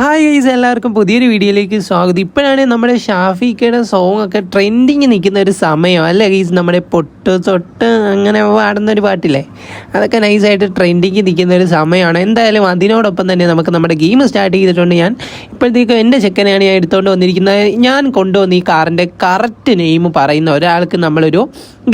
Hi guys എല്ലാവർക്കും പുതിയൊരു വീഡിയോയിലേക്ക് സ്വാഗതം. ഇപ്പോഴാണ് നമ്മുടെ ഷാഫിക്കയുടെ സോങ് ഒക്കെ ട്രെൻഡിങ് നിൽക്കുന്ന ഒരു സമയം. അല്ലേ ഗൈസ് നമ്മുടെ പൊട്ട് തൊട്ട് അങ്ങനെ പാടുന്ന ഒരു പാട്ടില്ലേ? അതൊക്കെ നൈസായിട്ട് ട്രെൻഡിങ് നിൽക്കുന്ന ഒരു സമയമാണ്. എന്തായാലും അതിനോടൊപ്പം തന്നെ നമുക്ക് നമ്മുടെ ഗെയിം സ്റ്റാർട്ട് ചെയ്തിട്ടുണ്ട് ഞാൻ. ഇപ്പോഴത്തേക്കും എന്റെ ചെക്കനെയാണ് ഞാൻ എടുത്തുകൊണ്ട് വന്നിരിക്കുന്നത്. ഞാൻ കൊണ്ടുവന്ന ഈ കാറിന്റെ കറക്റ്റ് നെയിം പറയുന്ന ഒരാൾക്ക് നമ്മളൊരു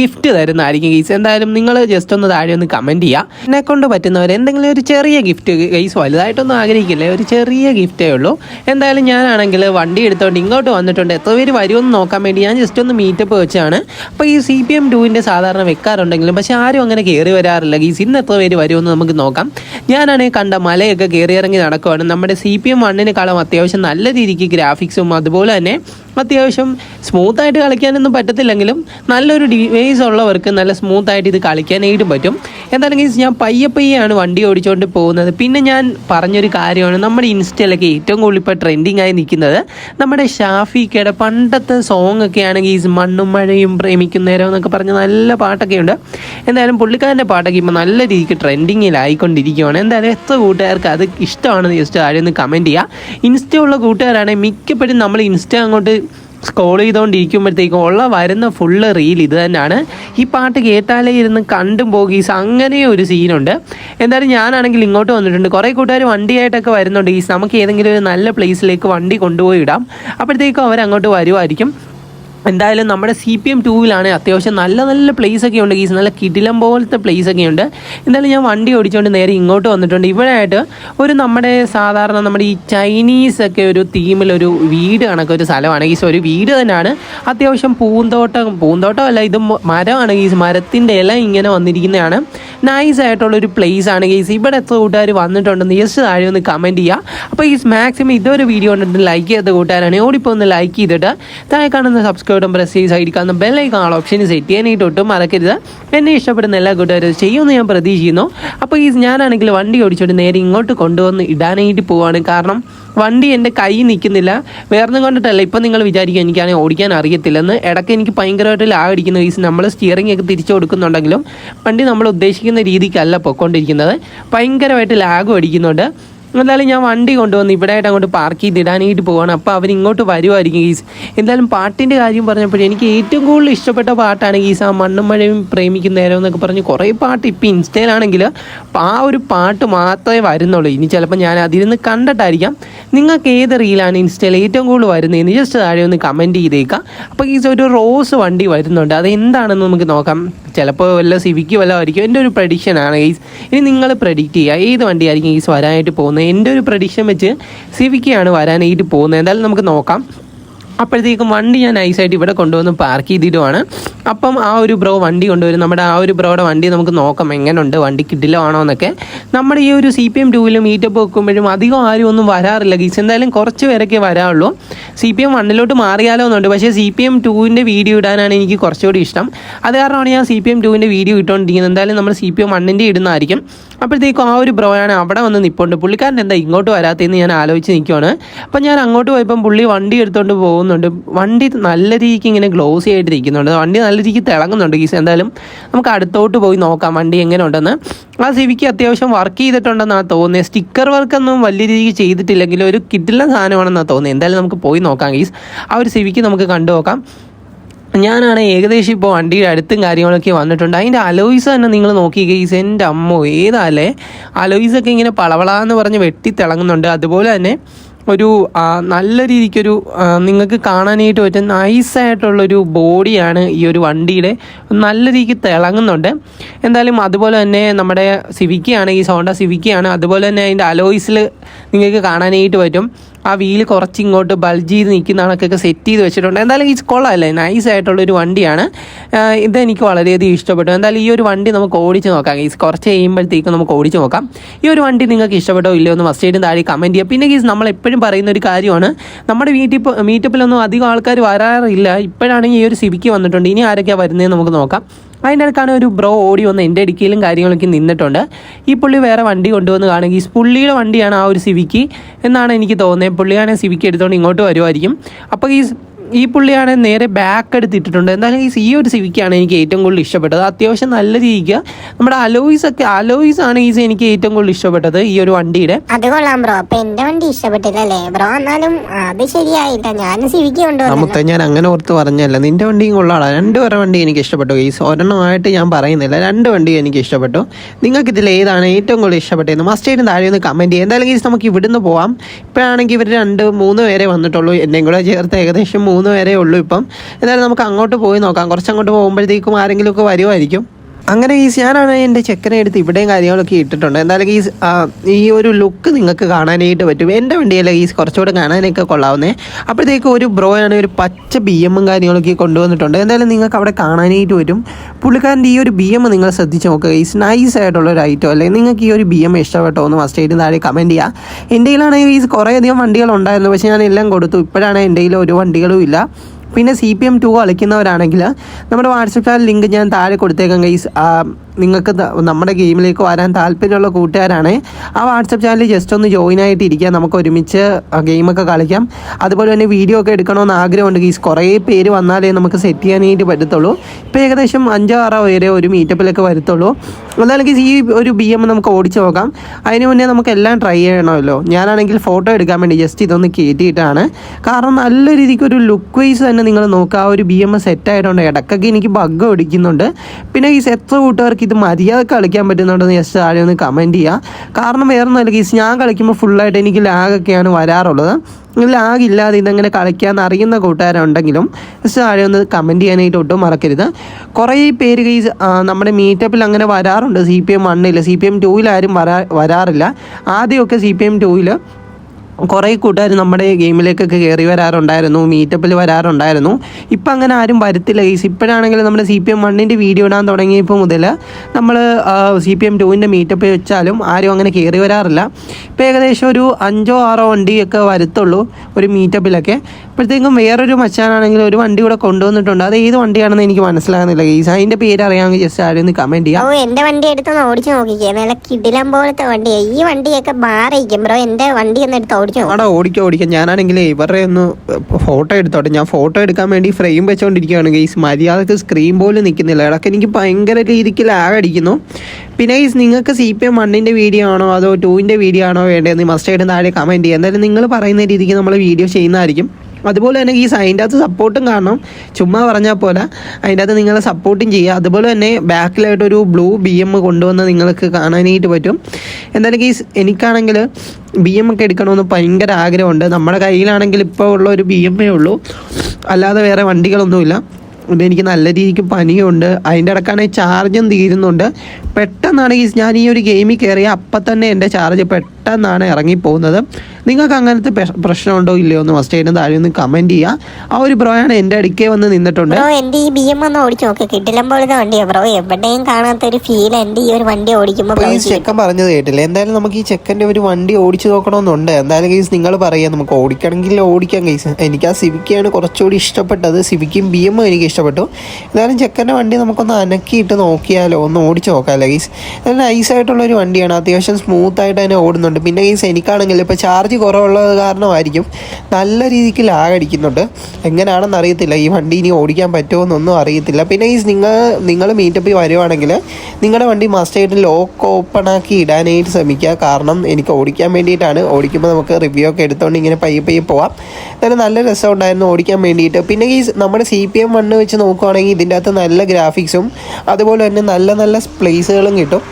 ഗിഫ്റ്റ് തരുന്നതായിരിക്കും ഗൈസ് എന്തായാലും നിങ്ങൾ ജസ്റ്റ് ഒന്ന് താഴെ ഒന്ന് കമന്റ് ചെയ്യുക. എന്നെ കൊണ്ട് പറ്റുന്നവർ എന്തെങ്കിലും ഒരു ചെറിയ ഗിഫ്റ്റ് ഗൈസ് വലുതായിട്ടൊന്നും ആഗ്രഹിക്കില്ല. ഒരു ചെറിയ ഗിഫ്റ്റേ ഉള്ളൂ. എന്തായാലും ഞാനാണെങ്കിൽ വണ്ടി എടുത്തുകൊണ്ട് ഇങ്ങോട്ട് വന്നിട്ടുണ്ട്. എത്ര പേര് വരുമെന്ന് നോക്കാൻ വേണ്ടി ഞാൻ ജസ്റ്റ് ഒന്ന് മീറ്റപ്പ് വെച്ചാണ്. അപ്പോൾ ഈ സി പി എം ടൂവിന്റെ സാധാരണ വെക്കാറുണ്ടെങ്കിലും പക്ഷേ ആരും അങ്ങനെ കയറി വരാറില്ല. ഗീസ് ഇന്ന് എത്ര പേര് വരുമെന്ന് നമുക്ക് നോക്കാം. ഞാനാണെങ്കിൽ കണ്ട മലയൊക്കെ കയറി ഇറങ്ങി നടക്കുവാണ്. നമ്മുടെ സി പി എം വണ്ണിനെക്കാളും അത്യാവശ്യം നല്ല രീതിക്ക് ഗ്രാഫിക്സും അതുപോലെ തന്നെ അത്യാവശ്യം സ്മൂത്തായിട്ട് കളിക്കാനൊന്നും പറ്റത്തില്ലെങ്കിലും നല്ലൊരു ഡിവൈസ് ഉള്ളവർക്ക് നല്ല സ്മൂത്തായിട്ട് ഇത് കളിക്കാനായിട്ടും പറ്റും. guys, ഞാൻ പയ്യെ പയ്യാണ് വണ്ടി ഓടിച്ചുകൊണ്ട് പോകുന്നത്. പിന്നെ ഞാൻ പറഞ്ഞൊരു കാര്യമാണ് നമ്മുടെ ഇൻസ്റ്റയിലൊക്കെ ഏറ്റവും കൂടുതൽ ഇപ്പോൾ ട്രെൻഡിങ് ആയി നിൽക്കുന്നത് നമ്മുടെ ഷാഫിക്കയുടെ പണ്ടത്തെ സോങ് ഒക്കെ ആണെങ്കിൽ ഈ മണ്ണും മഴയും പ്രേമിക്കുന്നേരം എന്നൊക്കെ പറഞ്ഞ നല്ല പാട്ടൊക്കെ ഉണ്ട്. എന്തായാലും പുള്ളിക്കാരന്റെ പാട്ടൊക്കെ ഇപ്പോൾ നല്ല രീതിക്ക് ട്രെൻഡിങ്ങിലായിക്കൊണ്ടിരിക്കുകയാണ് എന്തായാലും എത്ര കൂട്ടുകാർക്ക് അത് ഇഷ്ടമാണെന്ന് ജസ്റ്റ് ആരും ഒന്ന് കമന്റ് ചെയ്യുക ഇൻസ്റ്റ ഉള്ള കൂട്ടുകാരാണെങ്കിൽ മിക്കപ്പോഴും നമ്മൾ ഇൻസ്റ്റ അങ്ങോട്ട് സ്ക്രോൾ ചെയ്തുകൊണ്ടിരിക്കുമ്പോഴത്തേക്കും ഉള്ള വരുന്ന ഫുള്ള് റീൽ ഇത് തന്നെയാണ്. ഈ പാട്ട് കേട്ടാലേ ഇരുന്ന് കണ്ടും പോകീസ് അങ്ങനെ ഒരു സീനുണ്ട് എന്തായാലും ഞാനാണെങ്കിൽ ഇങ്ങോട്ട് വന്നിട്ടുണ്ട്. കുറേ കൂട്ടുകാർ വണ്ടിയായിട്ടൊക്കെ വരുന്നുണ്ട്. ഈസ് നമുക്ക് ഏതെങ്കിലും ഒരു നല്ല പ്ലേസിലേക്ക് വണ്ടി കൊണ്ടുപോയി ഇടാം. അപ്പോഴത്തേക്കും അവർ അങ്ങോട്ട് വരുമായിരിക്കും എന്തായാലും നമ്മുടെ സി പി എം ടൂവിലാണ് അത്യാവശ്യം നല്ല നല്ല പ്ലേസ് ഒക്കെ ഉണ്ട് ഗീസ് നല്ല കിടിലം പോലത്തെ പ്ലേസ് ഒക്കെ ഉണ്ട്. എന്തായാലും ഞാൻ വണ്ടി ഓടിച്ചുകൊണ്ട് നേരെ ഇങ്ങോട്ട് വന്നിട്ടുണ്ട്. ഇവിടെ ആയിട്ട് ഒരു നമ്മുടെ സാധാരണ നമ്മുടെ ഈ ചൈനീസ് ഒക്കെ ഒരു തീമിലൊരു വീട് കണക്ക് ഒരു സ്ഥലമാണ്. ഗീസ് ഒരു വീട് തന്നെയാണ്. അത്യാവശ്യം പൂന്തോട്ടം പൂന്തോട്ടമല്ല ഇത് മരമാണ് ഗീസ് മരത്തിന്റെ ഇല ഇങ്ങനെ വന്നിരിക്കുന്നതാണ്. നൈസ് ആയിട്ടുള്ള ഒരു പ്ലേസ് ആണ് ഗീസ് ഇവിടെ എത്ര കൂട്ടുകാർ വന്നിട്ടുണ്ടെന്ന് ജസ്റ്റ് താഴെ ഒന്ന് കമന്റ് ചെയ്യുക അപ്പോൾ ഈ മാക്സിമം ഇതൊരു വീഡിയോ കണ്ടിട്ട് ലൈക്ക് ചെയ്ത കൂട്ടുകാരാണ്. ഓടിപ്പോൾ ഒന്ന് ലൈക്ക് ചെയ്തിട്ട് താഴെ കാണുന്ന സബ്സ്ക്രൈബ് പ്രസ് ചെയ്ത് സൈഡിക്കാവുന്ന ബെല്ലൈക്കാണുള്ള ഓപ്ഷൻ സെറ്റ് ചെയ്യാനായിട്ട് ഒട്ടും മറക്കരുത്. എന്നെ ഇഷ്ടപ്പെടുന്ന എല്ലാ കൂട്ടുകാരും ചെയ്യുമെന്ന് ഞാൻ പ്രതീക്ഷിക്കുന്നു. അപ്പോൾ ഈ ഞാനാണെങ്കിൽ വണ്ടി ഓടിച്ചോട്ട് നേരെ ഇങ്ങോട്ട് കൊണ്ടുവന്ന് ഇടാനായിട്ട് പോവാണ്. കാരണം വണ്ടി എന്റെ കൈ നിൽക്കുന്നില്ല. വേർന്നും കൊണ്ടിട്ടല്ല. ഇപ്പം നിങ്ങൾ വിചാരിക്കുക എനിക്കാണെങ്കിൽ ഓടിക്കാൻ അറിയത്തില്ലെന്ന്. ഇടയ്ക്ക് എനിക്ക് ഭയങ്കരമായിട്ട് ലാഗ് അടിക്കുന്ന കേസ് നമ്മൾ സ്റ്റിയറിംഗ് ഒക്കെ തിരിച്ചു കൊടുക്കുന്നുണ്ടെങ്കിലും വണ്ടി നമ്മൾ ഉദ്ദേശിക്കുന്ന രീതിക്കല്ല പൊയ്ക്കൊണ്ടിരിക്കുന്നത്. ഭയങ്കരമായിട്ട് ലാഗും അടിക്കുന്നുണ്ട്. എന്തായാലും ഞാൻ വണ്ടി കൊണ്ടുവന്ന് ഇവിടെ ആയിട്ട് അങ്ങോട്ട് പാർക്ക് ചെയ്ത് ഇടാനായിട്ട് പോവാണ്. അപ്പോൾ അവർ ഇങ്ങോട്ട് വരുമായിരിക്കും ഗീസ്. എന്തായാലും പാട്ടിന്റെ കാര്യം പറഞ്ഞപ്പോൾ എനിക്ക് ഏറ്റവും കൂടുതൽ ഇഷ്ടപ്പെട്ട പാട്ടാണ് ഗീസ് ആ മണ്ണും മഴയും പ്രേമിക്കുന്ന നേരം എന്നൊക്കെ പറഞ്ഞ് കുറേ പാട്ട് ഇപ്പോൾ ഇൻസ്റ്റയിലാണെങ്കിൽ ആ ഒരു പാട്ട് മാത്രമേ വരുന്നുള്ളൂ. ഇനി ചിലപ്പോൾ ഞാൻ അതിരുന്ന് കണ്ടിട്ടായിരിക്കാം. നിങ്ങൾക്ക് ഏത് റീലാണ് ഇൻസ്റ്റയിൽ ഏറ്റവും കൂടുതൽ വരുന്നതെന്ന് ജസ്റ്റ് താഴെ ഒന്ന് കമന്റ് ചെയ്തേക്കാം. അപ്പോൾ ഗീസ് ഒരു റോസ് വണ്ടി വരുന്നുണ്ട്. അത് എന്താണെന്ന് നമുക്ക് നോക്കാം. ചിലപ്പോൾ വല്ല സിവിക്ക് വല്ല ആയിരിക്കും. എന്റെ ഒരു പ്രഡിക്ഷനാണ് ഗീസ്. ഇനി നിങ്ങൾ പ്രഡിക്റ്റ് ചെയ്യുക. ഏത് വണ്ടിയായിരിക്കും ഗീസ് വരാനായിട്ട് പോകുന്നത്? എന്റെ ഒരു പ്രഡിക്ഷൻ വെച്ച് സിവിക്കയാണ് വരാനായിട്ട് പോകുന്നത്. എന്തായാലും നമുക്ക് നോക്കാം. അപ്പോഴത്തേക്കും വണ്ടി ഞാൻ നൈസായിട്ട് ഇവിടെ കൊണ്ടുവന്ന് പാർക്ക് ചെയ്തിട്ടുമാണ് അപ്പം ആ ഒരു ബ്രോ വണ്ടി കൊണ്ടുവരും. നമ്മുടെ ആ ഒരു ബ്രോയുടെ വണ്ടി നമുക്ക് നോക്കാം എങ്ങനെയുണ്ട് വണ്ടി കിട്ടില്ലാണോ എന്നൊക്കെ. നമ്മുടെ ഈ ഒരു സി പി എം ടൂവിലും മീറ്റപ്പ് വെക്കുമ്പോഴും അധികം ആരും ഒന്നും വരാറില്ല ഗീസ്. എന്തായാലും കുറച്ച് പേരൊക്കെ വരാറുള്ളൂ സി പി എം വണ്ണിലോട്ട് മാറിയാലോ എന്നുണ്ട്. പക്ഷേ സി പി എം ടൂവിന്റെ വീഡിയോ ഇടാനാണ് എനിക്ക് കുറച്ചുകൂടി ഇഷ്ടം. അത് കാരണമാണ് ഞാൻ സി പി എം ടൂവിന്റെ വീഡിയോ ഇട്ടുകൊണ്ടിരിക്കുന്നത്. എന്തായാലും നമ്മൾ സി പി എം വണ്ണിന്റെ ഇടുന്നതായിരിക്കും. അപ്പോഴത്തേക്കും ആ ഒരു ബ്രോയാണ് അവിടെ വന്ന് നിൽപ്പുണ്ട് പുള്ളിക്കാരൻ എന്താ ഇങ്ങോട്ട് വരാത്തതെന്ന് ഞാൻ ആലോചിച്ച് നിൽക്കുവാണ് അപ്പം ഞാൻ അങ്ങോട്ട് പോയപ്പം പുള്ളി വണ്ടി എടുത്തുകൊണ്ട് പോകുന്നുണ്ട്. വണ്ടി നല്ല രീതിക്ക് ഇങ്ങനെ ഗ്ലോസി ആയിട്ട് ഇരിക്കുന്നുണ്ട്. വണ്ടി നല്ല രീതിക്ക് തിളങ്ങുന്നുണ്ട് ഗീസ്. എന്തായാലും നമുക്ക് അടുത്തോട്ട് പോയി നോക്കാം വണ്ടി എങ്ങനെ ഉണ്ടെന്ന്. ആ സിവിക്ക് അത്യാവശ്യം വർക്ക് ചെയ്തിട്ടുണ്ടെന്നാണ് തോന്നുന്നത് സ്റ്റിക്കർ വർക്കൊന്നും വലിയ രീതിക്ക് ചെയ്തിട്ടില്ലെങ്കിലും ഒരു കിട്ടില്ല സാധനമാണെന്നാണ് തോന്നുന്നത് എന്തായാലും നമുക്ക് പോയി നോക്കാം ഗീസ്. ആ ഒരു സിവിക്ക് നമുക്ക് കണ്ടു നോക്കാം. ഞാനാണ് ഏകദേശം ഇപ്പോൾ വണ്ടിയുടെ അടുത്തും കാര്യങ്ങളൊക്കെ വന്നിട്ടുണ്ട്. അതിന്റെ അലോയ്സ് തന്നെ നിങ്ങൾ നോക്കി ഗെയ്സ് എന്റെ അമ്മോ ഏതാലേ അലോയ്സൊക്കെ ഇങ്ങനെ പളവളാന്ന് പറഞ്ഞ് വെട്ടി തിളങ്ങുന്നുണ്ട്. അതുപോലെ തന്നെ ഒരു നല്ല രീതിക്കൊരു നിങ്ങൾക്ക് കാണാനായിട്ട് പറ്റും നൈസായിട്ടുള്ളൊരു ബോഡിയാണ് ഈ ഒരു വണ്ടിയുടെ. നല്ല രീതിക്ക് തിളങ്ങുന്നുണ്ട്. എന്തായാലും അതുപോലെ തന്നെ നമ്മുടെ സിവിക്കയാണ് ഈ സോണ്ട സിവിക്കയാണ്. അതുപോലെ തന്നെ അതിന്റെ അലോയ്സിൽ നിങ്ങൾക്ക് കാണാനായിട്ട് പറ്റും. ആ വീൽ കുറച്ച് ഇങ്ങോട്ട് ബൾജ് ചെയ്ത് നിൽക്കുന്ന കണക്കൊക്കെ സെറ്റ് ചെയ്ത് വെച്ചിട്ടുണ്ട്. എന്തായാലും ഈ കൊള്ളാമല്ലേ നൈസ് ആയിട്ടുള്ളൊരു വണ്ടിയാണ്. ഇതെനിക്ക് വളരെയധികം ഇഷ്ടപ്പെട്ടു. എന്തായാലും ഈ ഒരു വണ്ടി നമുക്ക് ഓടിച്ച് നോക്കാം. ഗീസ് കുറച്ച് കഴിയുമ്പോഴത്തേക്കും നമുക്ക് ഓടിച്ച് നോക്കാം. ഈ ഒരു വണ്ടി നിങ്ങൾക്ക് ഇഷ്ടപ്പെട്ടോ ഇല്ലയോ എന്ന് ഫസ്റ്റ് ആയിട്ട് താഴെ കമന്റ് ചെയ്യുക. പിന്നെ ഗീസ് നമ്മൾ എപ്പോഴും പറയുന്ന ഒരു കാര്യമാണ്. നമ്മുടെ വീട്ടിൽ മീറ്റപ്പിലൊന്നും അധികം ആൾക്കാർ വരാറില്ല. ഇപ്പോഴാണെങ്കിൽ ഈ ഒരു സിവിക്ക് വന്നിട്ടുണ്ട്. ഇനി ആരൊക്കെയാണ് വരുന്നതെന്ന് നമുക്ക് നോക്കാം. അതിന്റെ ഇടയ്ക്കാണ് ഒരു ബ്രോ ഓടി വന്ന് എന്റെ ഇടുക്കിയിലും കാര്യങ്ങളൊക്കെ നിന്നിട്ടുണ്ട്. ഈ പുള്ളി വേറെ വണ്ടി കൊണ്ടുവന്ന് ഈ പുള്ളിയുടെ വണ്ടിയാണ് ആ ഒരു സിവിക്ക് എന്നാണ് എനിക്ക് തോന്നുന്നത്. പുള്ളിയാണ് സിവിക്ക് എടുത്തുകൊണ്ട് ഇങ്ങോട്ട് വരുമായിരിക്കും അപ്പോൾ ഈ ഈ പുള്ളിയാണ് നേരെ ബാക്ക് എടുത്തിട്ടിട്ടുണ്ട്. എന്തായാലും ഈ ഈ ഒരു സിവിക്കാണ് എനിക്ക് ഏറ്റവും കൂടുതൽ ഇഷ്ടപ്പെട്ടത്. അത്യാവശ്യം നല്ല രീതിക്ക് നമ്മുടെ അലോയിസ് ഒക്കെ അലോയിസ് ആണ് ഈസ് എനിക്ക് ഏറ്റവും കൂടുതൽ ഇഷ്ടപ്പെട്ടത് ഈ ഒരു വണ്ടിയുടെ. അത് കൊള്ളാം ബ്രോ. അപ്പൊ എന്റെ വണ്ടി ഇഷ്ടപ്പെട്ടില്ലല്ലേ ബ്രോ എന്നാലും അത് ശരിയായില്ല. ഞാൻ സിവിക്ക് കൊണ്ടുവന്നു നമുക്ക് ഞാൻ അങ്ങനെ ഓർത്ത് പറഞ്ഞല്ല നിന്റെ വണ്ടിയും കൊള്ളാടാ. രണ്ട് പേരുടെ വണ്ടി എനിക്ക് ഇഷ്ടപ്പെട്ടു. ഈ ഒരെണ്ണമായിട്ട് ഞാൻ പറയുന്നില്ല. രണ്ട് വണ്ടി എനിക്ക് ഇഷ്ടപ്പെട്ടു. നിങ്ങൾക്ക് ഇതിൽ ഏതാണ് ഏറ്റവും കൂടുതൽ ഇഷ്ടപ്പെട്ടത് മസ്റ്റായിട്ട് താഴെ ഒന്ന് കമന്റ് ചെയ്യുക. എന്തായാലും ഗൈസ് നമുക്ക് ഇവിടുന്ന് പോവാം. ഇപ്പോഴാണെങ്കിൽ ഇവർ രണ്ട് മൂന്ന് പേരെ വന്നിട്ടുള്ളൂ. എന്നെയും കൂടെ ചേർത്ത് ഏകദേശം മൂന്ന് പേരേ ഉള്ളൂ ഇപ്പം. എന്തായാലും നമുക്ക് അങ്ങോട്ട് പോയി നോക്കാം. കുറച്ച് അങ്ങോട്ട് പോകുമ്പോഴത്തേക്കും ആരെങ്കിലുമൊക്കെ വരുമായിരിക്കും. അങ്ങനെ ഈ ഞാനാണ് എന്റെ ചെക്കനെ എടുത്ത് ഇവിടെയും കാര്യങ്ങളൊക്കെ ഇട്ടിട്ടുണ്ട്. എന്തായാലും ഈ ഈ ഒരു ലുക്ക് നിങ്ങൾക്ക് കാണാനായിട്ട് പറ്റും. എന്റെ വണ്ടിയല്ല ഈ കുറച്ചുകൂടെ കാണാനൊക്കെ കൊള്ളാവുന്നേ. അപ്പോഴത്തേക്ക് ഒരു ബ്രോ ആണ് ഒരു പച്ച ബി എമ്മും കാര്യങ്ങളൊക്കെ കൊണ്ടുവന്നിട്ടുണ്ട്. എന്തായാലും നിങ്ങൾക്ക് അവിടെ കാണാനായിട്ട് വരും പുള്ളിക്കാരന്റെ ഈ ഒരു ബി എം നിങ്ങൾ ശ്രദ്ധിച്ച് നോക്കുക. ഈ നൈസ് ആയിട്ടുള്ള ഒരു ഐറ്റം അല്ലെങ്കിൽ നിങ്ങൾക്ക് ഈ ഒരു ബി എം ഇഷ്ടപ്പെട്ടോ എന്ന് ഫസ്റ്റ് ആയിട്ട് താഴെ കമന്റ് ചെയ്യുക എന്റെ കയ്യിലാണെങ്കിൽ ഈ കുറേയധികം വണ്ടികളുണ്ടായിരുന്നു. പക്ഷേ ഞാൻ എല്ലാം കൊടുത്തു. ഇപ്പോഴാണ് എന്റെ കയ്യിൽ ഒരു വണ്ടികളും ഇല്ല. പിന്നെ സി പി എം ടു കളിക്കുന്നവരാണെങ്കിൽ നമ്മുടെ വാട്സപ്പ് ചാനൽ ലിങ്ക് ഞാൻ താഴെ കൊടുത്തേക്കാം ഗൈസ് നിങ്ങൾക്ക് നമ്മുടെ ഗെയിമിലേക്ക് വരാൻ താല്പര്യമുള്ള കൂട്ടുകാരാണ്. ആ വാട്സപ്പ് ചാനൽ ജസ്റ്റ് ഒന്ന് ജോയിൻ ആയിട്ട് ഇരിക്കുക നമുക്ക് ഒരുമിച്ച് ഗെയിമൊക്കെ കളിക്കാം. അതുപോലെ തന്നെ വീഡിയോ ഒക്കെ എടുക്കണമെന്ന് ആഗ്രഹമുണ്ട്. ഗീസ് കുറേ പേര് വന്നാലേ നമുക്ക് സെറ്റ് ചെയ്യാനായിട്ട് പറ്റത്തുള്ളൂ. ഇപ്പോൾ ഏകദേശം അഞ്ചോ ആറോ പേരെ ഒരു മീറ്റപ്പിലൊക്കെ വരത്തുള്ളൂ. എന്നാലും ഗീസ് ഈ ഒരു ബി എം നമുക്ക് ഓടിച്ചു നോക്കാം. അതിന് മുന്നേ നമുക്ക് എല്ലാം ട്രൈ ചെയ്യണമല്ലോ. ഞാനാണെങ്കിൽ ഫോട്ടോ എടുക്കാൻ വേണ്ടി ജസ്റ്റ് ഇതൊന്ന് കയറ്റിയിട്ടാണ് കാരണം നല്ല രീതിക്ക് ഒരു ലുക്ക് വൈസ് തന്നെ നിങ്ങൾ നോക്കുക ആ ഒരു ബി എം സെറ്റ് ആയതുകൊണ്ട് ഇടക്കൊക്കെ എനിക്ക് ബഗ് ഓടിക്കുന്നുണ്ട് പിന്നെ ഈ എത്ര കൂട്ടുകാർക്ക് ഇത് മര്യാദ കളിക്കാൻ പറ്റുന്നുണ്ടെന്ന് ജസ്റ്റ് താഴെ ഒന്ന് കമന്റ് ചെയ്യുക കാരണം വേറെ നല്ല കേസ് ഞാൻ കളിക്കുമ്പോൾ ഫുള്ളായിട്ട് എനിക്ക് ലാഗൊക്കെയാണ് വരാറുള്ളത്. ലാഗ് ഇല്ലാതെ ഇതെങ്ങനെ കളിക്കാൻ അറിയുന്ന കൂട്ടുകാരുണ്ടെങ്കിലും ജസ്റ്റ് താഴെ ഒന്ന് കമന്റ് ചെയ്യാനായിട്ട് ഒട്ടും മറക്കരുത്. കുറേ പേര് ഗൈസ് നമ്മുടെ മീറ്റപ്പിൽ അങ്ങനെ വരാറുണ്ട്. സി പി എം വണ്ണിൽ സി പി എം ടൂവിൽ ആരും വരാ വരാറില്ല. ആദ്യമൊക്കെ സി പി എം ടൂവിൽ കുറേ കൂട്ടുകാർ നമ്മുടെ ഗെയിമിലേക്കൊക്കെ കയറി വരാറുണ്ടായിരുന്നു മീറ്റപ്പിൽ വരാറുണ്ടായിരുന്നു. ഇപ്പം അങ്ങനെ ആരും വരത്തില്ല. ഗൈസ് ഇപ്പോഴാണെങ്കിൽ നമ്മുടെ സി പി എം വണ്ണിന്റെ വീഡിയോ ഇടാൻ തുടങ്ങിയപ്പോൾ മുതൽ നമ്മൾ സി പി എം ടുവിന്റെ മീറ്റപ്പ് വെച്ചാലും ആരും അങ്ങനെ കയറി വരാറില്ല. ഇപ്പം ഏകദേശം ഒരു അഞ്ചോ ആറോ വണ്ടിയൊക്കെ വരത്തുള്ളൂ ഒരു മീറ്റപ്പിലൊക്കെ. അപ്പോഴത്തേക്കും വേറൊരു മച്ചാനാണെങ്കിൽ ഒരു വണ്ടി കൂടെ കൊണ്ടുവന്നിട്ടുണ്ട്. അത് ഏത് വണ്ടിയാണെന്ന് എനിക്ക് മനസ്സിലാകുന്നില്ല. ഗൈസ് അതിന്റെ പേര് അറിയാമെങ്കിൽ ജസ്റ്റ് ആരും ഒന്ന് കമന്റ് ചെയ്യാം. എന്റെ വണ്ടി എടുത്തൊന്ന് ഓടിച്ച് നോക്കിക്കേ. നല്ല കിടിലം പോലത്തെ വണ്ടിയാണ് ഈ വണ്ടിയൊക്കെ മാറിയിരിക്കും ബ്രോ. എന്റെ വണ്ടി ഒന്ന് എടുത്ത് ആടാ ഓടിക്കാം ഓടിക്കാം. ഞാനാണെങ്കിൽ ഇവരുടെ ഒന്ന് ഫോട്ടോ എടുത്തോട്ടെ. ഞാൻ ഫോട്ടോ എടുക്കാൻ വേണ്ടി ഫ്രെയിം വെച്ചുകൊണ്ടിരിക്കുകയാണ് ഗെയ്സ് മര്യാദയ്ക്ക് സ്ക്രീൻ പോലും നിൽക്കുന്നില്ല. ഇടയ്ക്ക് എനിക്ക് ഭയങ്കര രീതിക്ക് ലാഗ് അടിക്കുന്നു. പിന്നെ ഗെയ്സ് നിങ്ങൾക്ക് സി പി എം വണ്ണിന്റെ വീഡിയോ ആണോ അതോ ടൂവിന്റെ വീഡിയോ ആണോ വേണ്ടതെന്ന് മസ്റ്റ് ആയിട്ട് താഴെ കമന്റ് ചെയ്യുക. എന്തായാലും നിങ്ങൾ പറയുന്ന രീതിക്ക് നമ്മൾ വീഡിയോ ചെയ്യുന്നതായിരിക്കും. അതുപോലെ തന്നെ ഈ അതിന്റെ അകത്ത് സപ്പോർട്ടും കാണണം. ചുമ്മാ പറഞ്ഞാൽ പോലെ അതിന്റെ അകത്ത് നിങ്ങളെ സപ്പോർട്ടും ചെയ്യുക അതുപോലെ തന്നെ ബാക്കിലായിട്ടൊരു ബ്ലൂ ബി എം കൊണ്ടുവന്ന് നിങ്ങൾക്ക് കാണാനായിട്ട് പറ്റും. എന്തായാലും ഈ എനിക്കാണെങ്കിൽ ബി എം ഒക്കെ എടുക്കണമെന്ന് ഭയങ്കര ആഗ്രഹമുണ്ട്. നമ്മുടെ കയ്യിലാണെങ്കിൽ ഇപ്പോൾ ഉള്ള ഒരു ബി എമ്മേ ഉള്ളൂ. അല്ലാതെ വേറെ വണ്ടികളൊന്നുമില്ല. ഇത് എനിക്ക് നല്ല രീതിക്ക് പനിയുണ്ട് അതിന്റെ ഇടക്കാണെങ്കിൽ ചാർജും തീരുന്നുണ്ട്. പെട്ടെന്നാണെങ്കിൽ ഞാൻ ഈ ഒരു ഗെയിമിൽ കയറിയ അപ്പം തന്നെ എന്റെ ചാർജ് പെട്ടെന്നാണ് ഇറങ്ങിപ്പോകുന്നത്. നിങ്ങൾക്ക് അങ്ങനത്തെ പ്രശ്നമുണ്ടോ ഇല്ലയോ എന്ന് മസ്റ്റ് ആയിട്ട് താഴെ ഒന്ന് കമന്റ് ചെയ്യുക ആ ഒരു ബ്രോയാണ് എന്റെ അടുക്കെ വന്ന് നിന്നിട്ടുണ്ട്. ബ്രോ എന്റെ ഈ ബി എം ഒന്ന് ഓടിച്ചു നോക്ക്. വണ്ടിയാ ബ്രോ എവിടെയും കാണാത്ത ഒരു ഫീൽ എന്റെ ഈ ഒരു വണ്ടി ഓടിക്കുമ്പോൾ ഈ ചെക്കൻ പറഞ്ഞത് കേട്ടില്ല? എന്തായാലും നമുക്ക് ഈ ചെക്കന്റെ ഒരു വണ്ടി ഓടിച്ചു നോക്കണമെന്നുണ്ട്. എന്തായാലും കേസ് നിങ്ങൾ പറയുക നമുക്ക് ഓടിക്കണമെങ്കിൽ ഓടിക്കാം കേസ് എനിക്ക് ആ സിവിക്കാണ് കുറച്ചുകൂടി ഇഷ്ടപ്പെട്ടത്. സിവിക്കും ബി എമ്മും എനിക്ക് ഇഷ്ടപ്പെട്ടു. എന്തായാലും ചെക്കന്റെ വണ്ടി നമുക്കൊന്ന് അനക്കിയിട്ട് നോക്കിയാലോ? ഒന്ന് ഓടിച്ചു നോക്കാമല്ലോ കേസ് നല്ല നൈസായിട്ടുള്ള ഒരു വണ്ടിയാണ്. അത്യാവശ്യം സ്മൂത്ത് ആയിട്ട് തന്നെ ഓടുന്നുണ്ട് പിന്നെ ഗീസ് എനിക്കാണെങ്കിൽ ഇപ്പോൾ ചാർജ് കുറവുള്ളത് കാരണമായിരിക്കും. നല്ല രീതിക്ക് ലാഗ് അടിക്കുന്നുണ്ട്. എങ്ങനെയാണെന്ന് അറിയത്തില്ല. ഈ വണ്ടി ഇനി ഓടിക്കാൻ പറ്റുമോ എന്നൊന്നും അറിയത്തില്ല. പിന്നെ ഈ നിങ്ങൾ നിങ്ങൾ മീറ്റപ്പിൽ വരുവാണെങ്കിൽ നിങ്ങളുടെ വണ്ടി മസ്റ്റായിട്ട് ലോക്ക് ഓപ്പൺ ആക്കി ഇടാനായിട്ട് ശ്രമിക്കുക. കാരണം എനിക്ക് ഓടിക്കാൻ വേണ്ടിയിട്ടാണ്. ഓടിക്കുമ്പോൾ നമുക്ക് റിവ്യൂ ഒക്കെ എടുത്തുകൊണ്ട് ഇങ്ങനെ പയ്യെ പയ്യെ പോവാം. എന്നാലും നല്ല രസം ഉണ്ടായിരുന്നു ഓടിക്കാൻ വേണ്ടിയിട്ട്. പിന്നെ ഈ നമ്മുടെ സി പി എം വെച്ച് നോക്കുവാണെങ്കിൽ ഇതിന്റെ അകത്ത് നല്ല ഗ്രാഫിക്സും അതുപോലെ തന്നെ നല്ല നല്ല പ്ലേസുകളും കിട്ടും.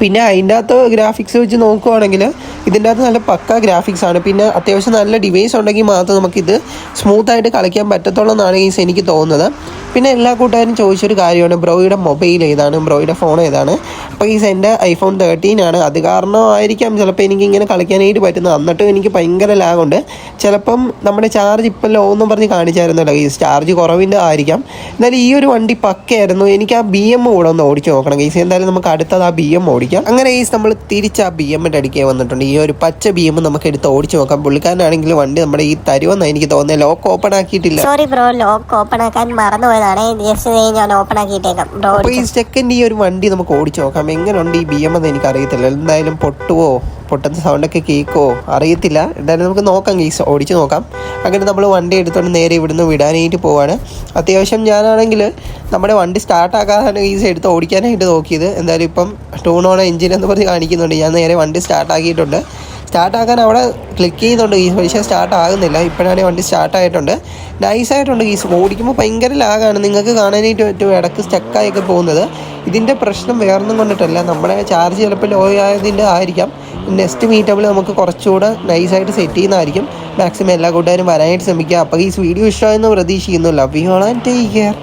പിന്നെ അതിന്റെ അകത്ത് ഗ്രാഫിക്സ് വെച്ച് നോക്കുവാണെങ്കിൽ ഇതിന്റെ അകത്ത് നല്ല പക്ക ഗ്രാഫിക്സ് ആണ്. പിന്നെ അത്യാവശ്യം നല്ല ഡിവൈസ് ഉണ്ടെങ്കിൽ മാത്രം നമുക്കിത് സ്മൂത്തായിട്ട് കളിക്കാൻ പറ്റത്തുള്ളൂ എന്നാണ് ഈ എനിക്ക് തോന്നുന്നത്. പിന്നെ എല്ലാ കൂട്ടുകാരും ചോദിച്ചൊരു കാര്യമാണ്. ബ്രോയുടെ മൊബൈൽ ഏതാണ്? ബ്രോയുടെ ഫോൺ ഏതാണ്? അപ്പോൾ ഈ എന്റെ ഐഫോൺ തേർട്ടീൻ ആണ്. അത് കാരണമായിരിക്കാം. ചിലപ്പോൾ എനിക്ക് ഇങ്ങനെ കളിക്കാനായിട്ട് പറ്റുന്നത്. എന്നിട്ടും എനിക്ക് ഭയങ്കര ലാഗുണ്ട് ചിലപ്പം നമ്മുടെ ചാർജ് ഇപ്പം ലോ എന്നും പറഞ്ഞ് കാണിച്ചായിരുന്നല്ലോ ഈ ചാർജ് കുറവിന്റെ ആയിരിക്കാം. എന്നാലും ഈ ഒരു വണ്ടി പക്കയായിരുന്നു. എനിക്ക് ആ ബി എം കൂടെ ഒന്ന് ഓടിച്ച് നോക്കണം. ഗൈസ് എന്തായാലും നമുക്ക് അടുത്തത് ആ ബി എം ഓടിക്കാം. അങ്ങനെ ഈസ് നമ്മൾ തിരിച്ച് ആ ബി എമ്മിന്റെ അടുക്കേ വന്നിട്ടുണ്ട്. ഈ ഒരു പച്ച ബി എം നമുക്ക് എടുത്ത് ഓടിച്ച് നോക്കാം. പുള്ളിക്കാരനാണെങ്കിൽ വണ്ടി നമ്മുടെ ഈ തരുവെന്ന് എനിക്ക് തോന്നുന്നത് ലോക്ക് ഓപ്പൺ ആക്കിയിട്ടില്ല. സോറി ബ്രോ ലോക്ക് ഓപ്പൺ ആക്കാൻ മറന്നുപോയതാണ്. ഞാൻ ഓപ്പൺ ആക്കിയിട്ടേക്കാം. അപ്പോൾ ഈ സെക്കൻഡ് ഈ ഒരു വണ്ടി നമുക്ക് ഓടിച്ച് നോക്കാം. എങ്ങനെയുണ്ട് ഈ ബി എം എന്ന് എനിക്ക് അറിയത്തില്ല എന്തായാലും പൊട്ടുവോ? പൊട്ടുന്ന സൗണ്ടൊക്കെ കേൾക്കുമോ അറിയത്തില്ല. എന്തായാലും നമുക്ക് നോക്കാം ഗീസ് ഓടിച്ച് നോക്കാം. അങ്ങനെ നമ്മൾ വണ്ടി എടുത്തുകൊണ്ട് നേരെ ഇവിടുന്ന് വിടാനായിട്ട് പോവാണ്. അത്യാവശ്യം ഞാനാണെങ്കിൽ നമ്മുടെ വണ്ടി സ്റ്റാർട്ടാക്കാതാണ് ഗീസ് എടുത്ത് ഓടിക്കാനായിട്ട് നോക്കിയത്. എന്തായാലും ഇപ്പം ഓൺ എഞ്ചിൻ എന്ന് പറഞ്ഞ് കാണിക്കുന്നുണ്ട്. ഞാൻ നേരെ വണ്ടി സ്റ്റാർട്ടാക്കിയിട്ടുണ്ട് സ്റ്റാർട്ടാക്കാൻ അവിടെ ക്ലിക്ക് ചെയ്യുന്നുണ്ട് ഗീസ് പക്ഷേ സ്റ്റാർട്ട് ആകുന്നില്ല. ഇപ്പോഴാണെങ്കിൽ വണ്ടി സ്റ്റാർട്ടായിട്ടുണ്ട് നൈസായിട്ടുണ്ട് ഗീസ് ഓടിക്കുമ്പോൾ ഭയങ്കര ലാഗാണ്. നിങ്ങൾക്ക് കാണാനായിട്ട് ഏറ്റവും ഇടയ്ക്ക് സ്റ്റക്കായൊക്കെ പോകുന്നത്. ഇതിന്റെ പ്രശ്നം വേറൊന്നും കൊണ്ടിട്ടല്ല. നമ്മുടെ ചാർജ് ചിലപ്പോൾ ലോ ആയതിന്റെ ആയിരിക്കാം. നെക്സ്റ്റ് മീറ്റബിൾ നമുക്ക് കുറച്ചുകൂടെ നൈസായിട്ട് സെറ്റ് ചെയ്യുന്നതായിരിക്കും. മാക്സിമം എല്ലാ കൂട്ടുകാരും വരാനായിട്ട് ശ്രമിക്കുക. അപ്പോൾ ഈ വീഡിയോ ഇഷ്ടമായെന്ന് പ്രതീക്ഷിക്കുന്നു. Love you all and take care